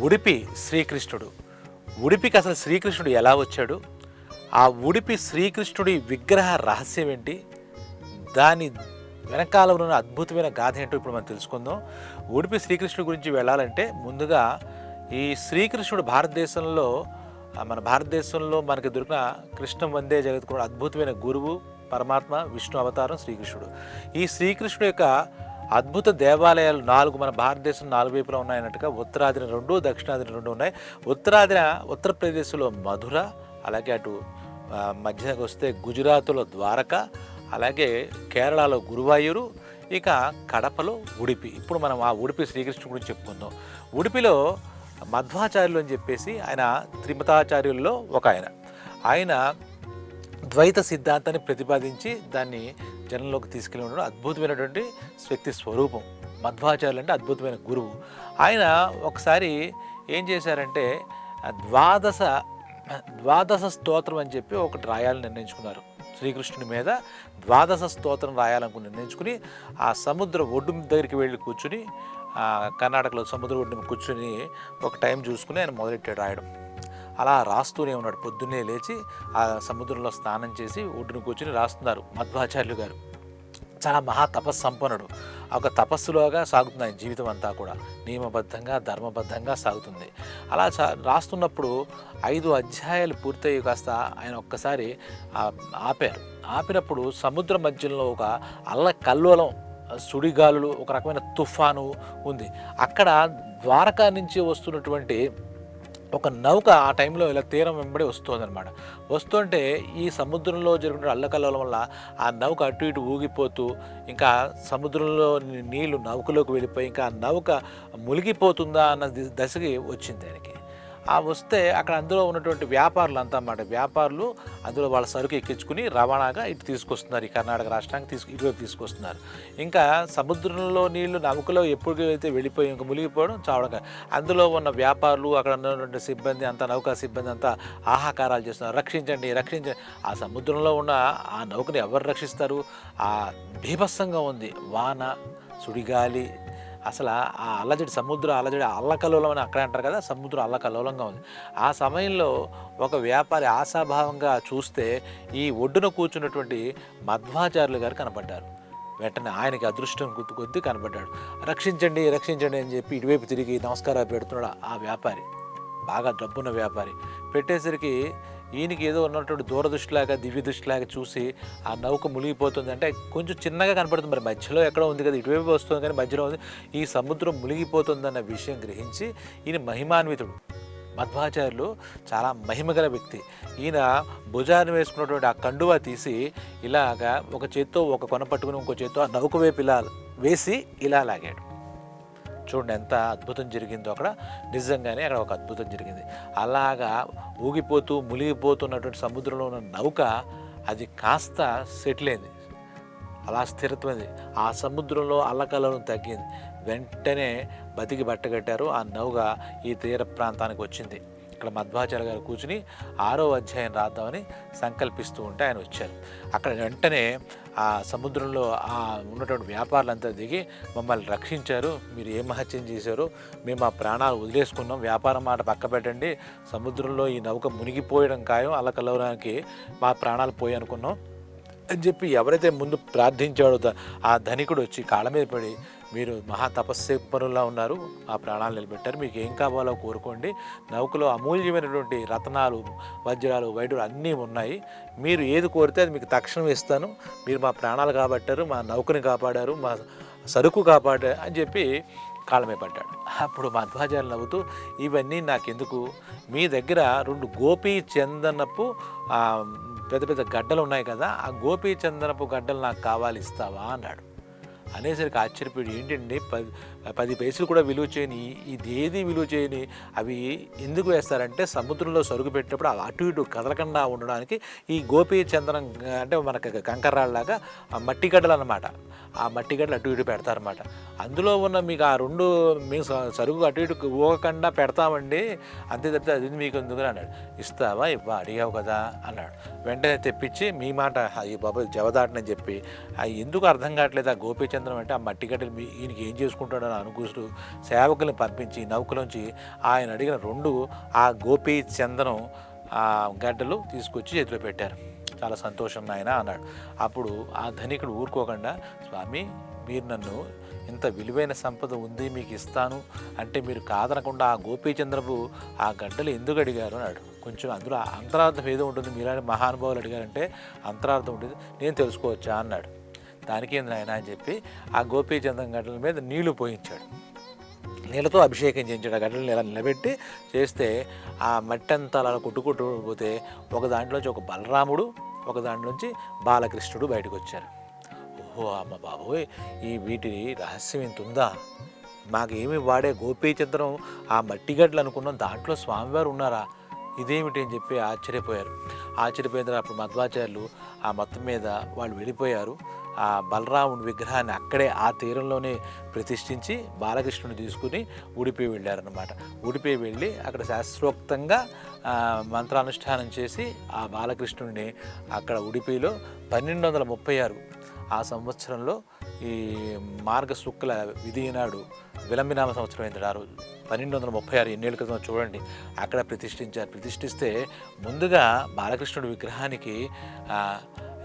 ఉడిపి శ్రీకృష్ణుడు. ఉడిపికి అసలు శ్రీకృష్ణుడు ఎలా వచ్చాడు? ఆ ఉడిపి శ్రీకృష్ణుడి విగ్రహ రహస్యం ఏంటి? దాని వెనకాల ఉన్న అద్భుతమైన గాథ ఏంటో ఇప్పుడు మనం తెలుసుకుందాం. ఉడిపి శ్రీకృష్ణుడి గురించి వెళ్ళాలంటే ముందుగా ఈ శ్రీకృష్ణుడు భారతదేశంలో మన భారతదేశంలో మనకి దొరికిన కృష్ణ వందే జగత్కుడు అద్భుతమైన గురువు పరమాత్మ విష్ణు అవతారం శ్రీకృష్ణుడు. ఈ శ్రీకృష్ణుడు యొక్క అద్భుత దేవాలయాలు నాలుగు మన భారతదేశం నాలుగు వైపులా ఉన్నాయన్నట్టుగా ఉత్తరాదిన రెండు దక్షిణాదిన రెండు ఉన్నాయి. ఉత్తరాదిన ఉత్తరప్రదేశ్లో మధుర అలాగే అటు మధ్యకి వస్తే గుజరాత్లో ద్వారక అలాగే కేరళలో గురువాయూరు ఇక కడపలో ఉడిపి. ఇప్పుడు మనం ఆ ఉడిపి శ్రీకృష్ణుడు గురించి చెప్పుకుందాం. ఉడిపిలో మధ్వాచార్యులు అని చెప్పేసి ఆయన త్రిమతాచార్యుల్లో ఒక ఆయన. ఆయన ద్వైత సిద్ధాంతాన్ని ప్రతిపాదించి దాన్ని జనంలోకి తీసుకెళ్ళి ఉండడం అద్భుతమైనటువంటి వ్యక్తి స్వరూపం. మధ్వాచార్యులు అంటే అద్భుతమైన గురువు. ఆయన ఒకసారి ఏం చేశారంటే ద్వాదశ ద్వాదశ స్తోత్రం అని చెప్పి ఒకటి రాయాలని నిర్ణయించుకున్నారు. శ్రీకృష్ణుడి మీద ద్వాదశ స్తోత్రం రాయాలనుకుని నిర్ణయించుకుని ఆ సముద్ర ఒడ్డు దగ్గరికి వెళ్ళి కూర్చుని కర్ణాటకలో సముద్ర ఒడ్డు కూర్చుని ఒక టైం చూసుకుని ఆయన మొదలెట్టాడు రాయడం. అలా రాస్తూనే ఉన్నాడు. పొద్దున్నే లేచి ఆ సముద్రంలో స్నానం చేసి ఒడ్డున కూర్చుని రాస్తున్నారు మధ్వాచార్యులు గారు. చాలా మహా తపస్సంపన్నుడు. ఒక తపస్సులోగా సాగుతుంది ఆయన జీవితం అంతా కూడా. నియమబద్ధంగా ధర్మబద్ధంగా సాగుతుంది. అలా చా- రాస్తున్నప్పుడు ఐదు అధ్యాయాలు పూర్తయ్యి కాస్త ఆయన ఒక్కసారి ఆపారు. ఆపినప్పుడు సముద్ర మధ్యలో ఒక అల్ల కల్లోలం సుడిగాలులు ఒక రకమైన తుఫాను ఉంది. అక్కడ ద్వారకా నుంచి వస్తున్నటువంటి ఒక నౌక ఆ టైంలో ఇలా తీరం వెంబడి వస్తుందన్నమాట. వస్తుంటే ఈ సముద్రంలో జరుగుతున్న అల్లకల్లోల వల్ల ఆ నౌక అటు ఇటు ఊగిపోతూ ఇంకా సముద్రంలో నీళ్ళు నౌకలోకి వెళ్ళిపోయి ఇంకా ఆ నౌక మునిగిపోతుందా అన్న దశకి వచ్చింది దానికి ఆ వస్తే అక్కడ అందులో ఉన్నటువంటి వ్యాపారులు అంతా అన్నమాట. వ్యాపారులు అందులో వాళ్ళ సరుకు ఎక్కించుకుని రవాణాగా ఇటు తీసుకొస్తున్నారు. ఈ కర్ణాటక రాష్ట్రానికి తీసుకు ఇటువైపు తీసుకొస్తున్నారు. ఇంకా సముద్రంలో నీళ్ళు నౌకలో ఎప్పుడైతే వెళ్ళిపోయి ఇంకా మునిగిపోవడం చావడం అందులో ఉన్న వ్యాపారులు అక్కడ ఉన్నటువంటి సిబ్బంది అంతా నౌకా సిబ్బంది అంతా ఆహాకారాలు చేస్తున్నారు. రక్షించండి రక్షించండి ఆ సముద్రంలో ఉన్న ఆ నౌకని ఎవరు రక్షిస్తారు? ఆ భీభత్సంగా ఉంది. వాన సుడిగాలి అసలు ఆ అల్లజడి సముద్ర అల్లజడి అల్లకలోలం అని అక్కడ అంటారు కదా సముద్రం అల్లకలోలంగా ఉంది. ఆ సమయంలో ఒక వ్యాపారి ఆశాభావంగా చూస్తే ఈ ఒడ్డున కూర్చున్నటువంటి మధ్వాచార్యులు గారు కనపడ్డారు. వెంటనే ఆయనకి అదృష్టం గుర్తు కొద్దీ కనబడ్డాడు రక్షించండి రక్షించండి అని చెప్పి ఇటువైపు తిరిగి నమస్కారాలు పెడుతున్నాడు ఆ వ్యాపారి. బాగా డబ్బున్న వ్యాపారి. పెట్టేసరికి ఈయనకి ఏదో ఉన్నటువంటి దూరదృష్టిలాగా దివ్య దృష్టిలాగా చూసి ఆ నౌక మునిగిపోతుంది. అంటే కొంచెం చిన్నగా కనపడుతుంది. మరి మధ్యలో ఎక్కడో ఉంది కదా ఇటువైపు వస్తుంది కానీ మధ్యలో ఉంది. ఈ సముద్రం మునిగిపోతుందన్న విషయం గ్రహించి ఈయన మహిమాన్వితుడు మధ్వాచార్యులు చాలా మహిమగల వ్యక్తి. ఈయన భుజాన్ని వేసుకున్నటువంటి ఆ కండువా తీసి ఇలాగా ఒక చేత్తో ఒక కొన పట్టుకుని ఇంకో చేత్తో ఆ నౌక వైపు ఇలా వేసి ఇలా లాగాడు. చూడండి ఎంత అద్భుతం జరిగిందో అక్కడ. నిజంగానే అక్కడ ఒక అద్భుతం జరిగింది. అలాగా ఊగిపోతూ మునిగిపోతున్నటువంటి సముద్రంలో ఉన్న నౌక అది కాస్త సెటిల్ అయింది. అలా స్థిరత్వమైంది ఆ సముద్రంలో అల్లకలను తగ్గింది. వెంటనే బతికి బట్టగట్టారు. ఆ నౌక ఈ తీర ప్రాంతానికి వచ్చింది. ఇక్కడ మధ్వాచార్య గారు కూర్చుని ఆరో అధ్యాయం రాద్దామని సంకల్పిస్తూ ఉంటే ఆయన వచ్చారు. అక్కడ వెంటనే ఆ సముద్రంలో ఆ ఉన్నటువంటి వ్యాపారులంతా దిగి మమ్మల్ని రక్షించారు. మీరు ఏ మహత్యం చేశారు? మేము ఆ ప్రాణాలు వదిలేసుకున్నాం. వ్యాపారం మాట పక్క పెట్టండి. సముద్రంలో ఈ నౌక మునిగిపోయడం ఖాయం. అల్లకల్లవడానికి మా ప్రాణాలు పోయి అనుకున్నాం అని చెప్పి ఎవరైతే ముందు ప్రార్థించాడో ఆ ధనికుడు వచ్చి కాళ్ళ మీద పడి మీరు మహా తపస్సెప్పరులా ఉన్నారు. ఆ ప్రాణాలు నిలబెట్టారు. మీకు ఏం కావాలో కోరుకోండి. నౌకలో అమూల్యమైనటువంటి రత్నాలు వజ్రాలు వైడులు అన్నీ ఉన్నాయి. మీరు ఏది కోరితే అది మీకు తక్షణం ఇస్తాను. మీరు మా ప్రాణాలు కాబట్టారు మా నౌకని కాపాడారు మా సరుకు కాపాడారు అని చెప్పి కాలమే పడ్డాడు. అప్పుడు మధ్వాచార్య నవ్వుతూ ఇవన్నీ నాకెందుకు? మీ దగ్గర రెండు గోపీ చందనపు పెద్ద పెద్ద గడ్డలు ఉన్నాయి కదా ఆ గోపీ చందనపు గడ్డలు నాకు కావాలి ఇస్తావా? అన్నాడు. అనేసరికి ఆశ్చర్యపోయాడు. ఏంటండి పది పది పైసలు కూడా విలువ చేయని ఇది ఏది విలువ చేయని అవి ఎందుకు వేస్తారంటే సముద్రంలో సరుగు పెట్టినప్పుడు అటు ఇటు కదలకుండా ఉండడానికి ఈ గోపీ చందనం అంటే మనకు కంకర్రాళ్ళలాగా ఆ మట్టి గడ్డలు అన్నమాట. ఆ మట్టి గడ్డలు అటు ఇటు పెడతారనమాట అందులో ఉన్న మీకు ఆ రెండు మేము సరుగు సరుకు అటు ఇటు ఊగకుండా పెడతామండి. అంతే తప్పితే అది మీకు ఎందుకు అన్నాడు. ఇస్తావా ఇవ్వ అడిగావు కదా అన్నాడు. వెంటనే తెప్పించి మీ మాట ఈ బాబు జవదాటనని చెప్పి ఎందుకు అర్థం కావట్లేదు ఆ గోపీచంద్రం అంటే ఆ మట్టి గడ్డలు ఈయనకి ఏం చేసుకుంటాడు అన్న అనుకూసుడు సేవకుల్ని పంపించి నౌకలోంచి ఆయన అడిగిన రెండు ఆ గోపి చందనం ఆ గడ్డలు తీసుకొచ్చి చేతిలో పెట్టారు. చాలా సంతోషం నాయన అన్నాడు. అప్పుడు ఆ ధనికుడు ఊరుకోకుండా స్వామి మీరు నన్ను ఇంత విలువైన సంపద ఉంది మీకు ఇస్తాను అంటే మీరు కాదనకుండా ఆ గోపీచంద్రపు ఆ గడ్డలు ఎందుకు అడిగారు? అన్నాడు. కొంచెం అందులో అంతరార్థం ఏదో ఉంటుంది. మీలాంటి మహానుభావులు అడిగారంటే అంతరార్థం ఉంటుంది. నేను తెలుసుకోవచ్చా? అన్నాడు. దానికి నాయన అని చెప్పి ఆ గోపీచందం గడ్డల మీద నీళ్ళు పోయించాడు. నీళ్ళతో అభిషేకం చేయించాడు. ఆ గడ్డలను ఇలా నిలబెట్టి చేస్తే ఆ మట్టి అంతా అలా కొట్టుకుంటుపోతే ఒక దాంట్లోంచి ఒక బలరాముడు ఒక దాంట్లోంచి బాలకృష్ణుడు బయటకు వచ్చారు. ఓహో అమ్మ బాబోయ్! ఈ వీటి రహస్యం ఇంత ఉందా? మాకేమి వాడే గోపీచంద్రం ఆ మట్టి గడ్డలు అనుకున్నాం. దాంట్లో స్వామివారు ఉన్నారా? ఇదేమిటి అని చెప్పి ఆశ్చర్యపోయారు. ఆశ్చర్యపోయిన తర్వాత అప్పుడు మధ్వాచార్యులు ఆ మొత్తం మీద వాళ్ళు వెళ్ళిపోయారు. ఆ బలరాముడి విగ్రహాన్ని అక్కడే ఆ తీరంలోనే ప్రతిష్ఠించి బాలకృష్ణుని తీసుకుని ఉడిపి వెళ్ళారనమాట ఉడిపి వెళ్ళి అక్కడ శాస్త్రోక్తంగా మంత్రానుష్ఠానం చేసి ఆ బాలకృష్ణుడిని అక్కడ ఉడిపిలో పన్నెండు వందల ముప్పై ఆరు ఆ సంవత్సరంలో ఈ మార్గ శుక్ల విధి నాడు విలంబినామ సంవత్సరం అయింది ఆ రోజు. పన్నెండు వందల ముప్పై ఆరు ఎన్నేళ్ళ క్రితం చూడండి అక్కడ ప్రతిష్ఠించారు. ప్రతిష్ఠిస్తే ముందుగా బాలకృష్ణుడి విగ్రహానికి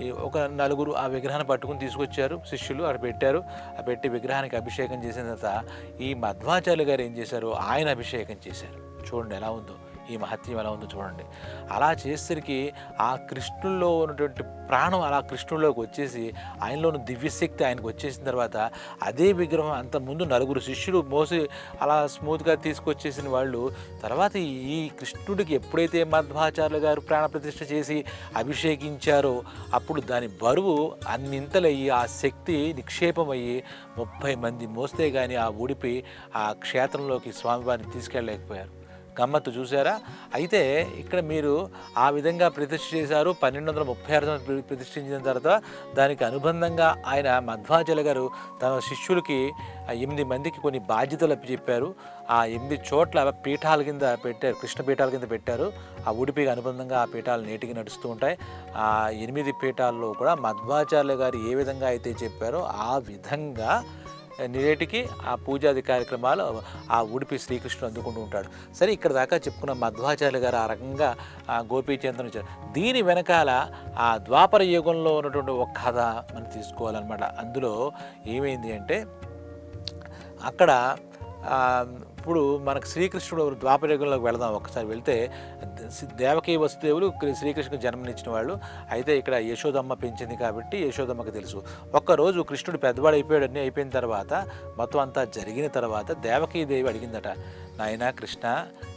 ఒక నలుగురు ఆ విగ్రహాన్ని పట్టుకుని తీసుకొచ్చారు శిష్యులు అక్కడ పెట్టారు. ఆ పెట్టి విగ్రహానికి అభిషేకం చేసిన తర్వాత ఈ మధ్వాచార్యులు గారు ఏం చేశారు? ఆయన అభిషేకం చేశారు. చూడండి ఎలా ఉందో. ఈ మహత్యం ఎలా ఉందో చూడండి. అలా చేసేసరికి ఆ కృష్ణుల్లో ఉన్నటువంటి ప్రాణం అలా కృష్ణుల్లోకి వచ్చేసి ఆయనలోని దివ్యశక్తి ఆయనకు వచ్చేసిన తర్వాత అదే విగ్రహం అంత ముందు నలుగురు శిష్యులు మోసి అలా స్మూత్గా తీసుకొచ్చేసిన వాళ్ళు తర్వాత ఈ కృష్ణుడికి ఎప్పుడైతే మధ్వాచార్యులు గారు ప్రాణప్రతిష్ఠ చేసి అభిషేకించారో అప్పుడు దాని బరువు అన్నింతలయ్యి ఆ శక్తి నిక్షేపమయ్యి ముప్పై మంది మోస్తే కానీ ఆ ఉడిపి ఆ క్షేత్రంలోకి స్వామివారిని తీసుకెళ్ళలేకపోయారు. గమ్మత్తు చూసారా అయితే ఇక్కడ మీరు ఆ విధంగా ప్రతిష్ఠ చేశారు. పన్నెండు వందల ముప్పై ఆరు ప్రతిష్ఠించిన తర్వాత దానికి అనుబంధంగా ఆయన మధ్వాచల గారు తన శిష్యులకి ఎనిమిది మందికి కొన్ని బాధ్యతలు చెప్పారు. ఆ ఎనిమిది చోట్ల పీఠాల కింద పెట్టారు కృష్ణ పీఠాల కింద పెట్టారు. ఆ ఉడిపికి అనుబంధంగా ఆ పీఠాలు నేటికి నడుస్తూ ఉంటాయి. ఆ ఎనిమిది పీఠాల్లో కూడా మధ్వాచార్య గారు ఏ విధంగా అయితే చెప్పారో ఆ విధంగా నేటికి ఆ పూజాది కార్యక్రమాలు ఆ ఉడిపి శ్రీకృష్ణుడు అందుకుంటూ ఉంటాడు. సరే ఇక్కడ దాకా చెప్పుకున్న మధ్వాచార్యులు గారు ఆ రకంగా ఆ గోపీచంద్రం ఇచ్చారు దీని వెనకాల ఆ ద్వాపర యుగంలో ఉన్నటువంటి ఒక కథ మనం తీసుకోవాలన్నమాట. అందులో ఏమైంది అంటే అక్కడ ఇప్పుడు మనకు శ్రీకృష్ణుడు ద్వాపరయుగంలోకి వెళదాం. ఒకసారి వెళ్తే దేవకీ వసుదేవులు శ్రీకృష్ణుడు జన్మనిచ్చిన వాళ్ళు. అయితే ఇక్కడ యశోదమ్మ పెంచింది కాబట్టి యశోదమ్మకి తెలుసు. ఒక్కరోజు కృష్ణుడు పెద్దవాడు అయిపోయాడు అన్నీ అయిపోయిన తర్వాత మొత్తం అంతా జరిగిన తర్వాత దేవకీదేవి అడిగిందట నాయనా కృష్ణ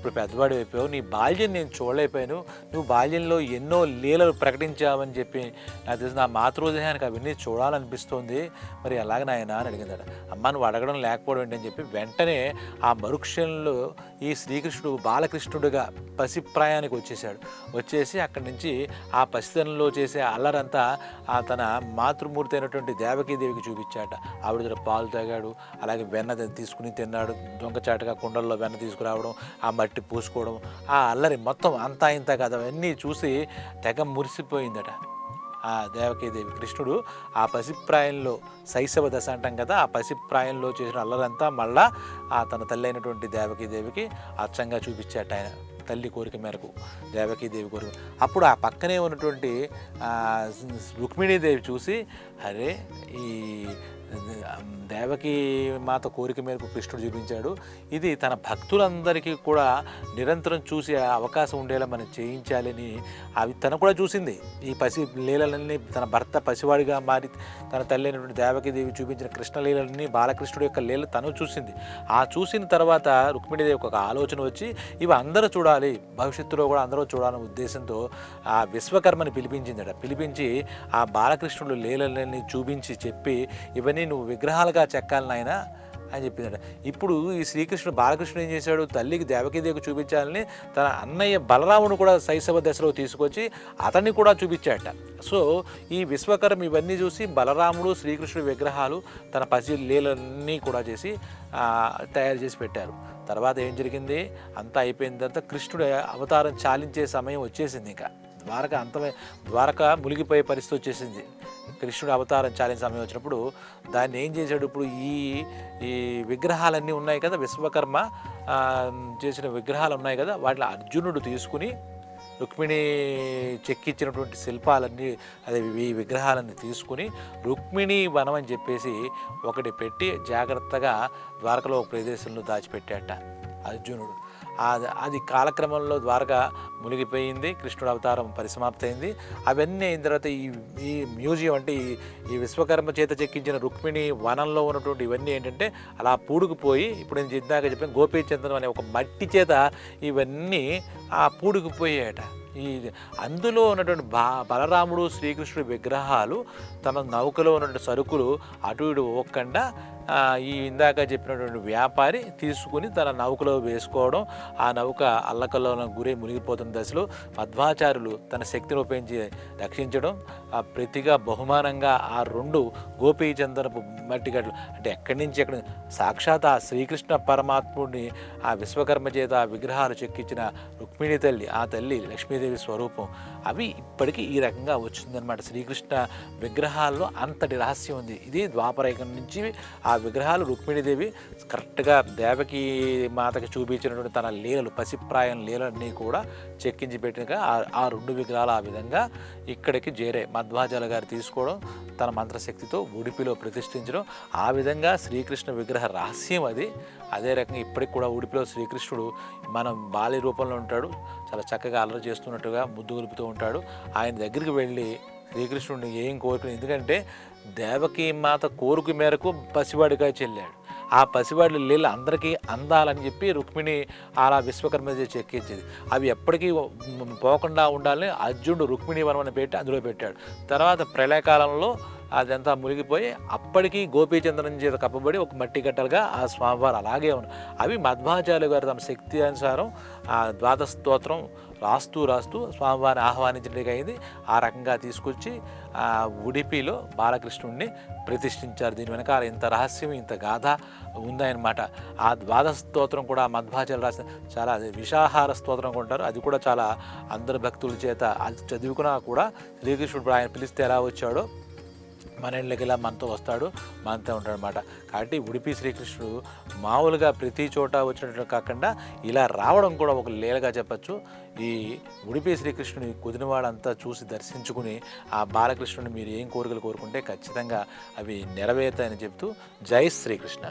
ఇప్పుడు పెద్దవాడు అయిపోయావు నీ బాల్యం నేను చూడలేకపోయాను నువ్వు బాల్యంలో ఎన్నో లీలలు ప్రకటించావని చెప్పి నాకు తెలిసి నా మాతృదేహానికి అవన్నీ చూడాలనిపిస్తోంది. మరి ఎలాగ నాయనా అని అడిగిందట. అమ్మ నువ్వు అడగడం లేకపోవడం ఏంటని అని చెప్పి వెంటనే ఆ మరుక్షణంలో ఈ శ్రీకృష్ణుడు బాలకృష్ణుడిగా పసిప్రాయానికి వచ్చేసాడు వచ్చేసి అక్కడి నుంచి ఆ పసితనంలో చేసే అల్లరంతా ఆ తన మాతృమూర్తి అయినటువంటి దేవకీదేవికి చూపించాట. ఆవిడ దగ్గర పాలు తాగాడు అలాగే వెన్న తీసుకుని తిన్నాడు. దొంగచాటుగా కుండల్లో వెన్న తీసుకురావడం ఆ మట్టి పూసుకోవడం ఆ అల్లరి మొత్తం అంతా ఇంత కదా అవన్నీ చూసి తెగ మురిసిపోయిందట. ఆ దేవకీదేవి కృష్ణుడు ఆ పసిప్రాయంలో శైశవ దశ అంటాం కదా ఆ పసిప్రాయంలో చేసిన అల్లరంతా మళ్ళా ఆ తన తల్లి అయినటువంటి దేవకీదేవికి అచ్చంగా చూపించాట ఆయన తల్లి కోరిక మేరకు దేవకీదేవి కోరిక. అప్పుడు ఆ పక్కనే ఉన్నటువంటి రుక్మిణీదేవి చూసి అరే ఈ దేవకి మాత కోరిక మేరకు కృష్ణుడు చూపించాడు ఇది తన భక్తులందరికీ కూడా నిరంతరం చూసే అవకాశం ఉండేలా మనం చేయించాలని అవి తను కూడా చూసింది. ఈ పసి లీలలన్నీ తన భర్త పసివాడిగా మారి తన తల్లి అయినటువంటి దేవకీదేవి చూపించిన కృష్ణ లీలలన్నీ బాలకృష్ణుడు యొక్క లీల తను చూసింది. ఆ చూసిన తర్వాత రుక్మిణిదేవి ఒక ఆలోచన వచ్చి ఇవి అందరూ చూడాలి భవిష్యత్తులో కూడా అందరూ చూడాలనే ఉద్దేశంతో ఆ విశ్వకర్మని పిలిపించిందట. పిలిపించి ఆ బాలకృష్ణుడు లీలలన్నీ చూపించి చెప్పి ఇవన్నీ నువ్వు విగ్రహాలుగా చెక్కాలి నాయన అని చెప్పిందట. ఇప్పుడు ఈ శ్రీకృష్ణుడు బాలకృష్ణుడు ఏం చేశాడు? తల్లికి దేవకీదేవికి చూపించాలని తన అన్నయ్య బలరామును కూడా శైశవ దశలో తీసుకొచ్చి అతన్ని కూడా చూపించాట సో ఈ విశ్వకర్మ ఇవన్నీ చూసి బలరాముడు శ్రీకృష్ణుడి విగ్రహాలు తన పసి లీలన్నీ కూడా చేసి తయారు చేసి పెట్టారు. తర్వాత ఏం జరిగింది? అంతా అయిపోయిన తర్వాత కృష్ణుడు అవతారం చాలించే సమయం వచ్చేసింది ఇంకా. ద్వారక అంతమే ద్వారక మునిగిపోయే పరిస్థితి వచ్చేసింది. కృష్ణుడు అవతారం చాలిన సమయం వచ్చినప్పుడు దాన్ని ఏం చేశాడు ఇప్పుడు? ఈ ఈ విగ్రహాలన్నీ ఉన్నాయి కదా విశ్వకర్మ చేసిన విగ్రహాలు ఉన్నాయి కదా వాటిలో అర్జునుడు తీసుకుని రుక్మిణి చెక్కిచ్చినటువంటి శిల్పాలన్నీ అదే ఈ విగ్రహాలన్నీ తీసుకుని రుక్మిణి వనం అని చెప్పేసి ఒకటి పెట్టి జాగ్రత్తగా ద్వారకలో ఒక ప్రదేశంలో దాచిపెట్టాట అర్జునుడు. అది అది కాలక్రమంలో ద్వారక మునిగిపోయింది కృష్ణుడు అవతారం పరిసమాప్తయింది అవన్నీ అయిన తర్వాత ఈ ఈ మ్యూజియం అంటే ఈ ఈ విశ్వకర్మ చేత చెక్కించిన రుక్మిణి వనంలో ఉన్నటువంటి ఇవన్నీ ఏంటంటే అలా పూడుకుపోయి ఇప్పుడు నేను ఇందాక చెప్పాను గోపీచంద్రం అనే ఒక మట్టి చేత ఇవన్నీ ఆ పూడుకుపోయాయట. ఈ అందులో ఉన్నటువంటి బా బలరాముడు శ్రీకృష్ణుడి విగ్రహాలు తమ నౌకలో ఉన్నటువంటి సరుకులు అటు ఇటు ఒక్కండా ఈ ఇందాక చెప్పినటువంటి వ్యాపారి తీసుకుని తన నౌకలో వేసుకోవడం ఆ నౌక అల్లకల్లో గురే మునిగిపోతున్న దశలో మధ్వాచారులు తన శక్తిని ఉపయోగించి రక్షించడం ఆ ప్రతిగా బహుమానంగా ఆ రెండు గోపీచందనపు మట్టి గడ్డలు అంటే ఎక్కడి నుంచి ఎక్కడ సాక్షాత్ ఆ శ్రీకృష్ణ పరమాత్ముడిని ఆ విశ్వకర్మ చేత ఆ విగ్రహాలు చెక్కించిన రుక్మిణి తల్లి ఆ తల్లి లక్ష్మీదేవి స్వరూపం. అవి ఇప్పటికీ ఈ రకంగా వచ్చిందనమాట శ్రీకృష్ణ విగ్రహాల్లో అంతటి రహస్యం ఉంది. ఇది ద్వాపరయుగం నుంచి ఆ విగ్రహాలు రుక్మిణీదేవి కరెక్ట్గా దేవకి మాతకి చూపించినటువంటి తన లీలలు పసిప్రాయం లీలన్నీ కూడా చెక్కించి పెట్టినగా ఆ- రెండు విగ్రహాలు ఆ విధంగా ఇక్కడికి చేరే మధ్వాజాల గారు తీసుకోవడం తన మంత్రశక్తితో ఉడిపిలో ప్రతిష్ఠించడం ఆ విధంగా శ్రీకృష్ణ విగ్రహ రహస్యం అది. అదే రకంగా ఇప్పటికి కూడా ఉడిపిలో శ్రీకృష్ణుడు మనం బాల్య రూపంలో ఉంటాడు చాలా చక్కగా అల్లరి చేస్తున్నట్టుగా ముద్దు గొలుపుతూ ఉంటాడు. ఆయన దగ్గరికి వెళ్ళి శ్రీకృష్ణుడిని ఏం కోరుకుని ఎందుకంటే దేవకి మాత కోరిక మేరకు పసివాడిగా చెల్లాడు. ఆ పసివాడి లీల అందరికీ అందాలని చెప్పి రుక్మిణి అలా విశ్వకర్మ చెక్కించేది. అవి ఎప్పటికీ పోకుండా ఉండాలని అర్జునుడు రుక్మిణి వనం పెట్టి అందులో పెట్టాడు. తర్వాత ప్రళయకాలంలో అదంతా మునిగిపోయి అప్పటికీ గోపీచంద్రం చేత కప్పబడి ఒక మట్టి గట్టలుగా ఆ స్వామివారు అలాగే ఉన్నారు. అవి మధ్వాచార్య గారు తమ శక్తి అనుసారం ఆ ద్వాదశ స్తోత్రం రాస్తూ రాస్తూ స్వామివారిని ఆహ్వానించడానికి అయింది ఆ రకంగా తీసుకొచ్చి ఉడిపిలో బాలకృష్ణుడిని ప్రతిష్ఠించారు. దీని వెనకాల ఇంత రహస్యం ఇంత గాథ ఉందన్నమాట. ఆ ద్వాదశ స్తోత్రం కూడా మధ్వాచార్యులు రాసిన చాలా విషాహార స్తోత్రం కొంటారు అది కూడా చాలా అందరు భక్తుల చేత అది చదువుకున్నా కూడా శ్రీకృష్ణుడు ఆయన పిలిస్తే ఎలా వచ్చాడో మన ఇళ్ళకి ఇలా మనతో వస్తాడు మనతో ఉంటాడు అనమాట కాబట్టి ఉడిపి శ్రీకృష్ణుడు మామూలుగా ప్రతి చోట వచ్చినట్టు కాకుండా ఇలా రావడం కూడా ఒక లీలగా చెప్పచ్చు. ఈ ఉడిపి శ్రీకృష్ణుని కుదినవాడంతా చూసి దర్శించుకుని ఆ బాలకృష్ణుని మీరు ఏం కోరికలు కోరుకుంటే ఖచ్చితంగా అవి నెరవేరుతాయని చెప్తూ జై శ్రీకృష్ణ.